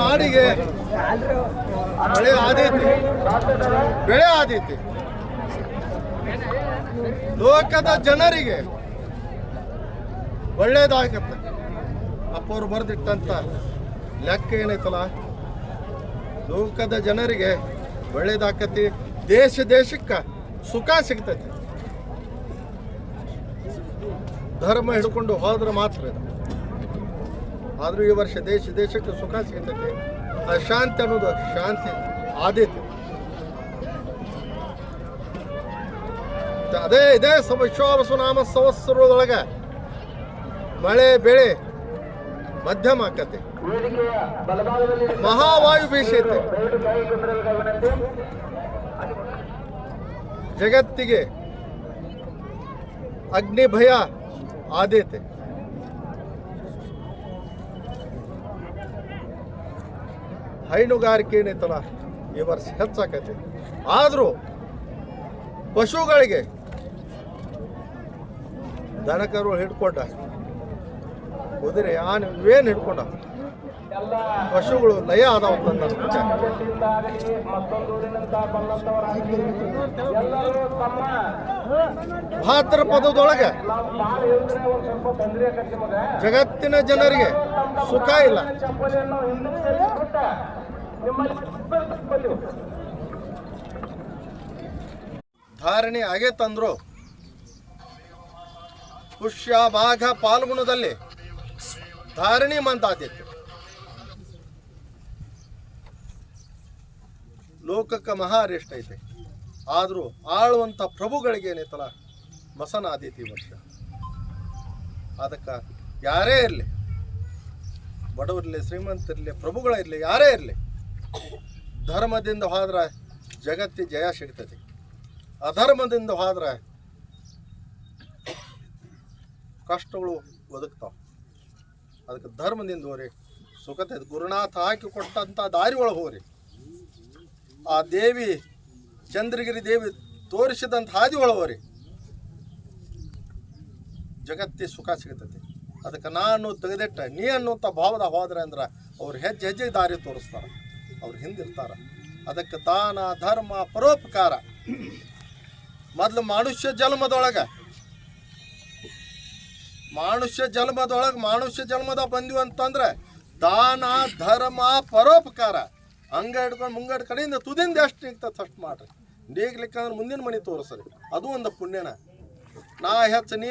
ನಾಡಿಗೆ ಬೆಳೆ ಆದೈತಿ. ಬೆಳೆ ಆದೈತಿ. ಲೋಕದ ಜನರಿಗೆ ಒಳ್ಳೇದಾಗತ್ತೆ. ಅಪ್ಪವ್ರು ಬರೆದಿಟ್ಟಂತ ಲೆಕ್ಕ ಏನೈತಲ್ಲ? ಲೋಕದ ಜನರಿಗೆ ಒಳ್ಳೇದಾಕತಿ ದೇಶ ದೇಶಕ್ಕೆ ಸುಖ ಸಿಗ್ತೈತಿ. ಧರ್ಮ ಹಿಡ್ಕೊಂಡು ಹೋದ್ರೆ ಮಾತ್ರ ಇದು. ಆದರೂ ಈ ವರ್ಷ ದೇಶ, ದೇಶಕ್ಕೆ ಸುಖ ಸಿಗ್ತೈತಿ. ಅಶಾಂತಿ ಅನ್ನೋದು ಶಾಂತಿ ಆದೈತಿ ಅದೇ ಇದೇ ವಿಶ್ವಾವಸುನಾಮ ಸಂವತ್ಸರದೊಳಗೆ ಮಳೆ, ಬೆಳೆ, ಮಧ್ಯಮ ಆಕತಿ. ಮಹಾವಾಯು ಬೀಸೈತೆ. ಜಗತ್ತಿಗೆ ಅಗ್ನಿ ಭಯ ಆದ್ಯತೆ ಹೈನುಗಾರಿಕೆ ಏನೈತಲ್ಲ ಈ ವರ್ಷ ಹೆಚ್ಚಾಕೈತಿ. ಆದರೂ ಪಶುಗಳಿಗೆ ದನಕರು ಹಿಡ್ಕೊಂಡ, ಕುದುರೆ, ಆನೆ ಏನು ಹಿಡ್ಕೊಂಡ. ಪಶುಗಳು ಲಯ ಅಂತ ನನ್ನ. ಭಾದ್ರಪದದೊಳಗೆ ಜಗತ್ತಿನ ಜನರಿಗೆ ಸುಖ ಇಲ್ಲ. ಧಾರಣೆ ಆಗೇತಂದ್ರು ಪುಷ್ಯ ಮಾಘ ಪಾಲ್ಗುಣದಲ್ಲಿ ಧಾರಣಿ ಮಂತಾತಿತ್ತು ಲೋಕಕ್ಕೆ ಮಹಾರೇಷ್ಠ ಐತೆ. ಆದರೂ ಆಳುವಂಥ ಪ್ರಭುಗಳಿಗೆ ಏನೈತಲ್ಲ ಮಸನ ಆದೈತಿ ವರ್ಷ ಅದಕ್ಕೆ ಯಾರೇ ಇರಲಿ, ಬಡವರಿರಲಿ, ಶ್ರೀಮಂತರಿರಲಿ ಪ್ರಭುಗಳಿರಲಿ ಯಾರೇ ಇರಲಿ, ಧರ್ಮದಿಂದ ಹೋದ್ರೆ ಜಗತ್ತಿ ಜಯ ಸಿಗ್ತೈತಿ ಅಧರ್ಮದಿಂದ ಹೋದ್ರೆ ಕಷ್ಟಗಳು ಒದಗ್ತಾವ. ಅದಕ್ಕೆ ಧರ್ಮದಿಂದ ಹೋರಿ ಸುಖತೆ ಗುರುನಾಥ ಹಾಕಿ ಕೊಟ್ಟಂಥ ದಾರಿ ಒಳಗೆ ಹೋರಿ. ಆ ದೇವಿ, ಚಂದ್ರಗಿರಿ ದೇವಿ ತೋರಿಸಿದಂಥ ಹಾದಿ ಒಳವರಿ. ಜಗತ್ತಿ ಸುಖ ಸಿಗ್ತೈತಿ ಅದಕ್ಕೆ ನಾನು ತೆಗೆದಿಟ್ಟ, ನೀ ಅನ್ನುವಂಥ ಭಾವದ ಹೋದ್ರೆ ಅಂದ್ರೆ ಅವ್ರು ಹೆಜ್ಜೆ ಹೆಜ್ಜೆ ದಾರಿ ತೋರಿಸ್ತಾರೆ. ಅವ್ರು ಹಿಂದಿರ್ತಾರೆ. ಅದಕ್ಕೆ ದಾನ, ಧರ್ಮ, ಪರೋಪಕಾರ. ಮೊದಲು ಮನುಷ್ಯ ಜನ್ಮದೊಳಗೆ. ಮನುಷ್ಯ ಜನ್ಮದೊಳಗೆ ಮನುಷ್ಯ ಜನ್ಮದ ಬಂದಿವಂತಂದ್ರೆ ದಾನ, ಧರ್ಮ, ಪರೋಪಕಾರ. ಹಂಗ ಹಿಡ್ಕೊಂಡು ಮುಂಗಡ ಕಡೆಯಿಂದ ತುದಿಂದ ಎಷ್ಟು ನೀಗ್ತದೆ ಅಷ್ಟು ಮಾಡ್ರಿ. ನೀಗ್ಲಿಕ್ಕಂದ್ರೆ ಮುಂದಿನ ಮನೆ ತೋರಿಸ್ರಿ. ಅದು ಒಂದು ಪುಣ್ಯನ. ನಾ ಹೆಚ್ಚು ನೀ